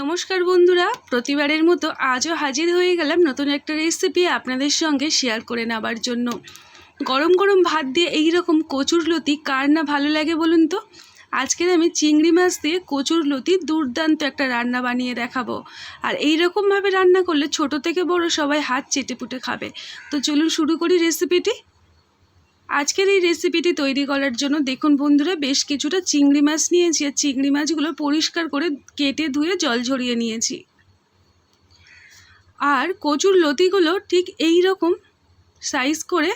নমস্কার বন্ধুরা, প্রতিবারের মতো আজও হাজির হয়ে গেলাম নতুন একটা রেসিপি আপনাদের সঙ্গে শেয়ার করে নেবার জন্য। গরম গরম ভাত দিয়ে এই রকম কচুর লতি কার না ভালো লাগে বলুন তো? আজকের আমি চিংড়ি মাছ দিয়ে কচুর লতি দুর্দান্ত একটা রান্না বানিয়ে দেখাবো। আর এই রকমভাবে রান্না করলে ছোট থেকে বড় সবাই হাত চেটেপুটে খাবে। তো চলুন শুরু করি রেসিপিটি আজকের এই রেসিপিটি তৈরি করার জন্য দেখুন বন্ধুরা, বেশ কিছুটা চিংড়ি মাছ নিয়েছি আর চিংড়ি মাছগুলো পরিষ্কার করে কেটে ধুয়ে জল ঝরিয়ে নিয়েছি। আর কচুর লতিগুলো ঠিক এই রকম সাইজ করে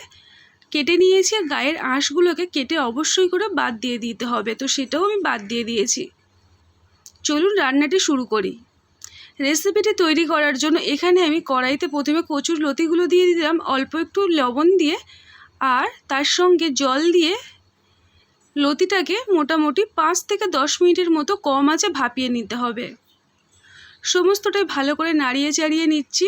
কেটে নিয়েছি আর গায়ের আঁশগুলোকে কেটে অবশ্যই করে বাদ দিয়ে দিতে হবে। তো সেটাও আমি বাদ দিয়ে দিয়েছি। চলুন রান্নাটি শুরু করি। রেসিপিটি তৈরি করার জন্য এখানে আমি কড়াইতে প্রথমে কচুর লতিগুলো দিয়ে দিলাম, অল্প একটু লবণ দিয়ে আর তার সঙ্গে জল দিয়ে লতিটাকে মোটামুটি পাঁচ থেকে দশ মিনিটের মতো কম আঁচে ভাপিয়ে নিতে হবে। সমস্তটাই ভালো করে নাড়িয়ে চাড়িয়ে নিচ্ছি।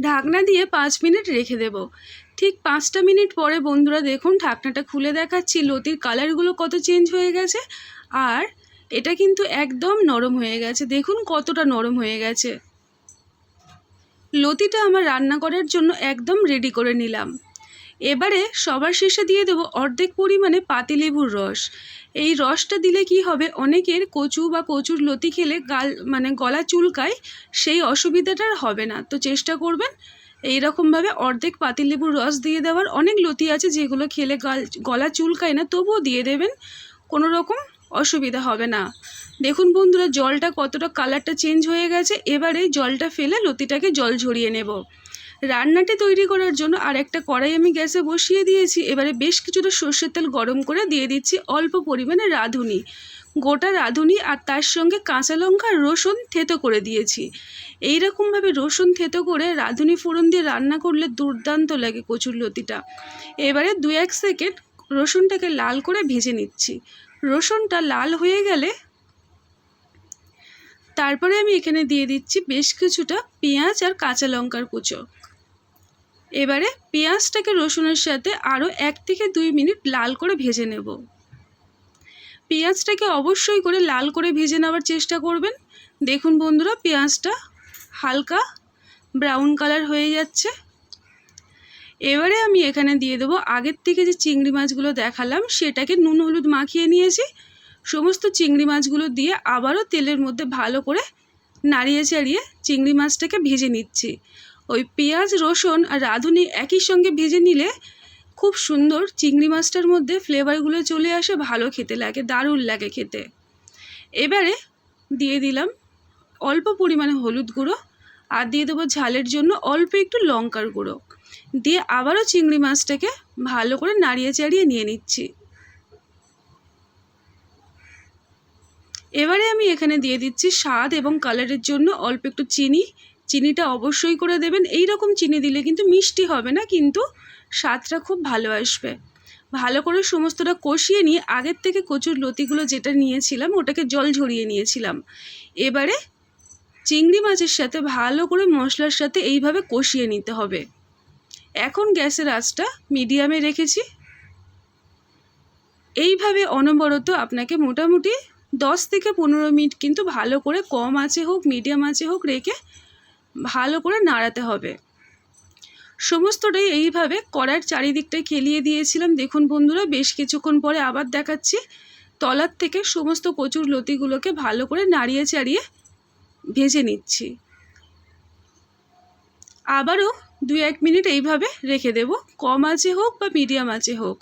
ঢাকনা দিয়ে পাঁচ মিনিট রেখে দেব। ঠিক পাঁচটা মিনিট পরে বন্ধুরা দেখুন, ঢাকনাটা খুলে দেখাচ্ছি, লতির কালারগুলো কত চেঞ্জ হয়ে গেছে। আর এটা কিন্তু একদম নরম হয়ে গেছে। দেখুন কতটা নরম হয়ে গেছে। লতিটা আমার রান্না করার জন্য একদম রেডি করে নিলাম। এবারে সবার শেষে দিয়ে দেবো অর্ধেক পরিমাণে পাতিলেবুর রস। এই রসটা দিলে কি হবে, অনেকের কচু বা কচুর লতি খেলে গাল মানে গলা চুলকায়, সেই অসুবিধাটার হবে না। তো চেষ্টা করবেন এই রকমভাবে অর্ধেক পাতিলেবুর রস দিয়ে দেওয়ার। অনেক লতি আছে যেগুলো খেলে গাল, গলা চুলকায় না, তবুও দিয়ে দেবেন। কোনো রকম অসুবিধা হবে না। দেখুন বন্ধুরা, জলটা কতটা কালারটা চেঞ্জ হয়ে গেছে। এবারে জলটা ফেলে লতিটাকে জল ঝরিয়ে নেব। রান্নাটি তৈরি করার জন্য আর একটা কড়াই আমি গ্যাসে বসিয়ে দিয়েছি। এবারে বেশ কিছুটা সর্ষের তেল গরম করে দিয়ে দিচ্ছি অল্প পরিমাণে রাঁধুনি। গোটা রাঁধুনি আর তার সঙ্গে কাঁচা লঙ্কা রসুন থেতো করে দিয়েছি। এই রকমভাবে রসুন থেতো করে রাঁধুনি ফোড়ন দিয়ে রান্না করলে দুর্দান্ত লাগে কচুর লতিটা। এবারে দু এক সেকেন্ড রসুনটাকে লাল করে ভেজে নিচ্ছি। রসুনটা লাল হয়ে গেলে তারপরে আমি এখানে দিয়ে দিচ্ছি বেশ কিছুটা পেঁয়াজ আর কাঁচা লঙ্কার কুচো। এবারে পেঁয়াজটাকে রসুনের সাথে আরও এক থেকে দুই মিনিট লাল করে ভেজে নেব। পেঁয়াজটাকে অবশ্যই করে লাল করে ভেজে নেওয়ার চেষ্টা করবেন। দেখুন বন্ধুরা, পেঁয়াজটা হালকা ব্রাউন কালার হয়ে যাচ্ছে। এবারে আমি এখানে দিয়ে দেবো আগের থেকে যে চিংড়ি মাছগুলো দেখালাম, সেটাকে নুন হলুদ মাখিয়ে নিয়েছি। সমস্ত চিংড়ি মাছগুলো দিয়ে আবারও তেলের মধ্যে ভালো করে নাড়িয়ে চাড়িয়ে চিংড়ি মাছটাকে ভেজে নিচ্ছি। ওই পেঁয়াজ, রসুন আর রাঁধুনি একই সঙ্গে ভেজে নিলে খুব সুন্দর চিংড়ি মাছটার মধ্যে ফ্লেভারগুলো চলে আসে, ভালো খেতে লাগে, দারুণ লাগে খেতে। এবারে দিয়ে দিলাম অল্প পরিমাণে হলুদ গুঁড়ো আর দিয়ে দেবো ঝালের জন্য অল্প একটু লঙ্কার গুঁড়ো। দিয়ে আবারও চিংড়ি মাছটাকে ভালো করে নাড়িয়ে চাড়িয়ে নিয়ে নিচ্ছি। এবারে আমি এখানে দিয়ে দিচ্ছি স্বাদ এবং কালারের জন্য অল্প একটু চিনি। চিনিটা অবশ্যই করে দেবেন। এই রকম চিনি দিলে কিন্তু মিষ্টি হবে না, কিন্তু স্বাদটা খুব ভালো আসবে। ভালো করে সমস্তটা কষিয়ে নিয়ে আগের থেকে কচুর লতিগুলো যেটা নিয়েছিলাম, ওটাকে জল ঝরিয়ে নিয়েছিলাম। এবারে চিংড়ি মাছের সাথে ভালো করে মশলার সাথে এইভাবে কষিয়ে নিতে হবে। এখন গ্যাসের আঁচটা মিডিয়ামে রেখেছি। এইভাবে অনবরত আপনাকে মোটামুটি দশ থেকে পনেরো মিনিট কিন্তু ভালো করে কম আঁচে হোক মিডিয়াম আঁচে হোক, রেখে ভালো করে নাড়াতে হবে। সমস্তটাই এইভাবে কড়ার চারিদিকটায় খেলিয়ে দিয়েছিলাম। দেখুন বন্ধুরা, বেশ কিছুক্ষণ পরে আবার দেখাচ্ছি। তলার থেকে সমস্ত কচুর লতিগুলোকে ভালো করে নাড়িয়ে চাড়িয়ে ভেজে নিচ্ছি। আবারও দু এক মিনিট এইভাবে রেখে দেব। কম আঁচে হোক বা মিডিয়াম আঁচে হোক।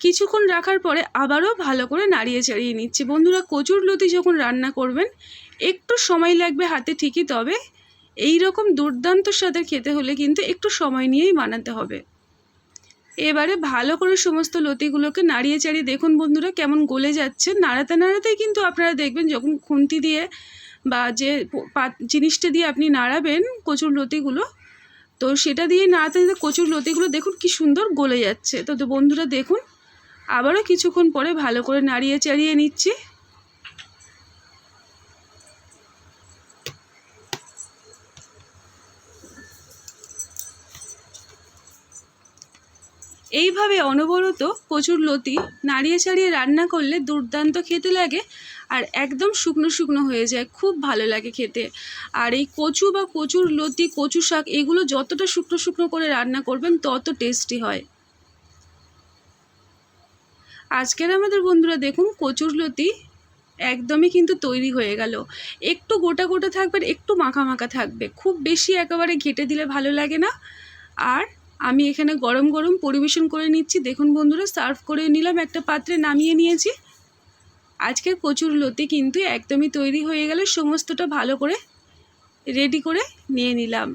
কিছুক্ষণ রাখার পরে আবারও ভালো করে নাড়িয়ে চাড়িয়ে নিচ্ছি। বন্ধুরা, কচুর লতি যখন রান্না করবেন, একটু সময় লাগবে হাতে ঠিকই, তবে এই রকম দুর্দান্ত স্বাদের খেতে হলে কিন্তু একটু সময় নিয়েই বানাতে হবে। এবারে ভালো করে সমস্ত লতিগুলোকে নাড়িয়ে চাড়িয়ে দেখুন বন্ধুরা, কেমন গলে যাচ্ছে। নাড়াতে নাড়াতেই কিন্তু আপনারা দেখবেন, যখন খুন্তি দিয়ে বা যে জিনিসটা দিয়ে আপনি নাড়াবেন কচুর লতিগুলো, তো সেটা দিয়ে নাড়াতে কচুর লতিগুলো দেখুন কি সুন্দর গলে যাচ্ছে। তো বন্ধুরা দেখুন আবারও কিছুক্ষণ পরে ভালো করে নাড়িয়ে চাড়িয়ে নিচ্ছি। এইভাবে অনবরত কচুর লতি নাড়িয়ে চাড়িয়ে রান্না করলে দুর্দান্ত খেতে লাগে আর একদম শুকনো শুকনো হয়ে যায়, খুব ভালো লাগে খেতে। আর এই কচু বা কচুর লতি, কচু শাক, এগুলো যতটা শুকনো শুকনো করে রান্না করবেন, তত টেস্টি হয়। আজকের আমাদের বন্ধুরা দেখুন কচুর লতি একদমই কিন্তু তৈরি হয়ে গেল। একটু গোটা গোটা থাকবে একটু মাখা মাখা থাকবে। খুব বেশি একেবারে ঘেটে দিলে ভালো লাগে না। আর আমি এখানে গরম গরম পরিবেশন করে নিচ্ছি। দেখুন বন্ধুরা, সার্ভ করে নিলাম, একটা পাত্রে নামিয়ে নিয়েছি। আজকের কচুর লতি কিন্তু একদমই তৈরি হয়ে গেল। সমস্তটা ভালো করে রেডি করে নিয়ে নিলাম।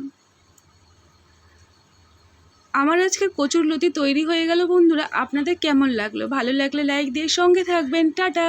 আমার আজকের কচুর লতি তৈরি হয়ে গেল বন্ধুরা। আপনাদের কেমন লাগল? ভালো লাগলে লাইক দিয়ে সঙ্গে থাকবেন। টাটা!